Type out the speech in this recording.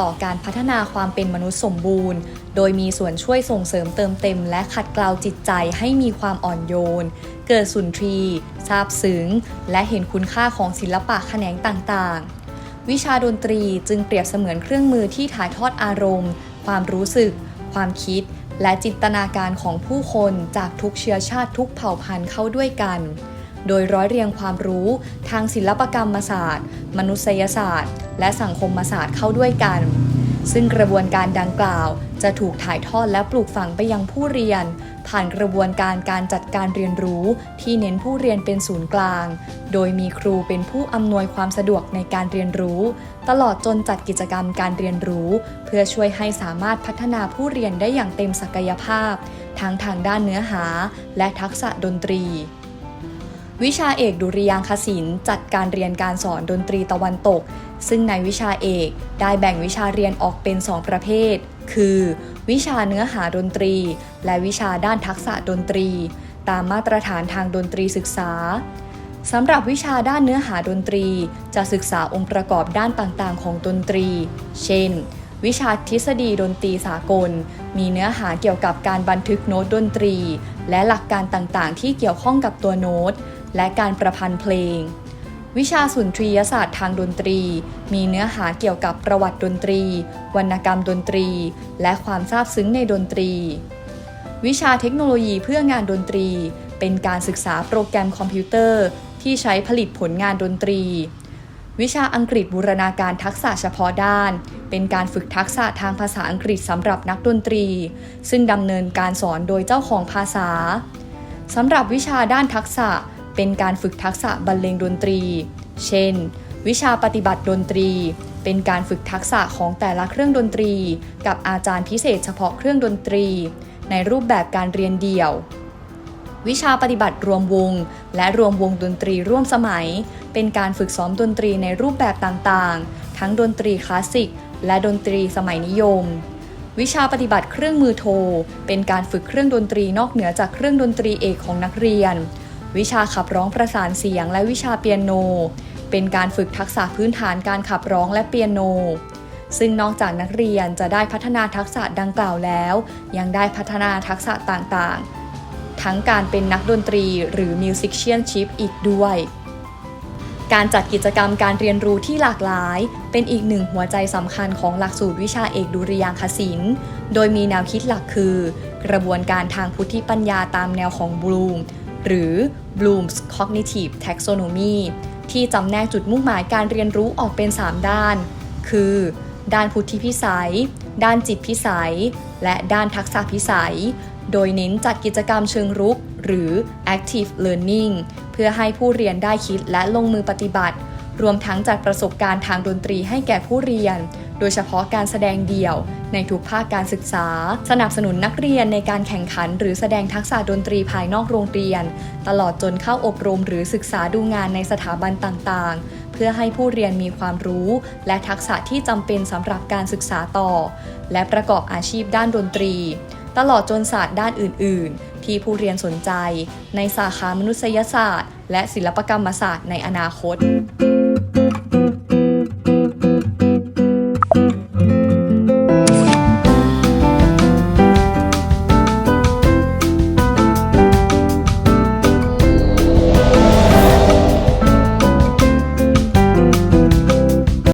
ต่อการพัฒนาความเป็นมนุษย์สมบูรณ์ โดยมีส่วนช่วยส่งเสริมเติมเต็ม และขัดเกลาจิตใจให้มีความอ่อนโยน เกิดสุนทรีซาบซึ้ง และเห็นคุณค่าของศิลปะแขนงต่างๆ วิชาดนตรีจึงเปรียบเสมือนเครื่องมือที่ถ่ายทอดอารมณ์ ความรู้สึก ความคิด และจินตนาการของผู้คนจากทุกเชื้อชาติทุกเผ่าพันธุ์เข้าด้วยกัน โดยร้อยเรียงความรู้ทางศิลปกรรมศาสตร์ มนุษยศาสตร์ และสังคมศาสตร์เข้าด้วยกัน ซึ่งกระบวนการดังกล่าว จะถูกถ่ายทอดและปลูกฝังไปยังผู้เรียน ผ่านกระบวนการการจัดการเรียนรู้ที่เน้นผู้เรียนเป็นศูนย์กลาง โดยมีครูเป็นผู้อำนวยความสะดวกในการเรียนรู้ ตลอดจนจัดกิจกรรมการเรียนรู้ เพื่อช่วยให้สามารถพัฒนาผู้เรียนได้อย่างเต็มศักยภาพ ทั้งทางด้านเนื้อหาและทักษะดนตรี วิชาเอกดุริยางคศิลป์จัดการเรียนการสอนดนตรีตะวันตก ซึ่งในวิชาเอกได้แบ่งวิชาเรียนออกเป็น 2 ประเภท คือ วิชาเนื้อหาดนตรี และวิชาด้านทักษะดนตรี ตามมาตรฐานทางดนตรีศึกษาสำหรับวิชาด้านเนื้อหาดนตรี จะศึกษาองค์ประกอบด้านต่างๆ ของดนตรี เช่น วิชาทฤษฎีดนตรีสากล มีเนื้อหาเกี่ยวกับการบันทึกโน้ตดนตรี และหลักการต่างๆ ที่เกี่ยวข้องกับตัวโน้ต และการประพันธ์เพลง วิชาสุนทรียศาสตร์ทางดนตรี มีเนื้อหาเกี่ยวกับประวัติดนตรี วรรณกรรมดนตรี และความซาบซึ้งในดนตรี วิชาเทคโนโลยีเพื่องานดนตรี เป็นการศึกษาโปรแกรมคอมพิวเตอร์ ที่ใช้ผลิตผลงานดนตรีวิชาอังกฤษบูรณาการทักษะเฉพาะด้าน เป็นการฝึกทักษะทางภาษาอังกฤษสำหรับนักดนตรี ซึ่งดำเนินการสอนโดยเจ้าของภาษาสำหรับวิชาด้านทักษะ เป็นการฝึกทักษะบรรเลงดนตรี เช่น วิชาปฏิบัติดนตรี เป็นการฝึกทักษะของแต่ละเครื่องดนตรี กับอาจารย์พิเศษเฉพาะเครื่องดนตรี ในรูปแบบการเรียนเดี่ยว วิชาปฏิบัติรวมวง และรวมวงดนตรีร่วมสมัย เป็นการฝึกซ้อมดนตรีในรูปแบบต่างๆ ทั้งดนตรีคลาสสิก และดนตรีสมัยนิยมวิชาปฏิบัติเครื่องมือโท เป็นการฝึกเครื่องดนตรีนอกเหนือจากเครื่องดนตรีเอกของนักเรียน วิชาขับร้องประสานเสียง และวิชาเปียโน เป็นการฝึกทักษะพื้นฐานการขับร้องและเปียโน ซึ่งนอกจากนักเรียนจะได้พัฒนาทักษะดังกล่าวแล้ว ยังได้พัฒนาทักษะต่างๆ ทั้งการเป็นนักดนตรีหรือ musicianship อีกด้วยการจัดกิจกรรมการเรียนรู้ที่หลากหลาย เป็นอีกหนึ่งหัวใจสำคัญของหลักสูตรวิชาเอกดุริยางคศิลป์ โดยมีแนวคิดหลักคือ กระบวนการทางพุทธิปัญญาตามแนวของบลูม หรือ Bloom's Cognitive Taxonomy ที่จำแนกจุดมุ่งหมายการเรียนรู้ออกเป็น 3 ด้าน คือ ด้านพุทธิพิสัย ด้านจิตพิสัย และด้านทักษะพิสัย โดยเน้นจัดกิจกรรมเชิงรุก หรือ active learning เพื่อให้ผู้เรียนได้คิดและลงมือปฏิบัติ รวมทั้งจัดประสบการณ์ทางดนตรีให้แก่ผู้เรียน โดยเฉพาะการแสดงเดี่ยว ในทุกภาคการศึกษา สนับสนุนนักเรียนในการแข่งขัน หรือแสดงทักษะดนตรีภายนอกโรงเรียน ตลอดจนเข้าอบรมหรือศึกษาดูงานในสถาบันต่างๆ เพื่อให้ผู้เรียนมีความรู้ และทักษะที่จำเป็นสำหรับการศึกษาต่อ และประกอบอาชีพด้านดนตรี ตลอดจนศาสตร์ด้านอื่น ๆ ที่ผู้เรียนสนใจ ในสาขามนุษยศาสตร์ และศิลปกรรมศาสตร์ในอนาคต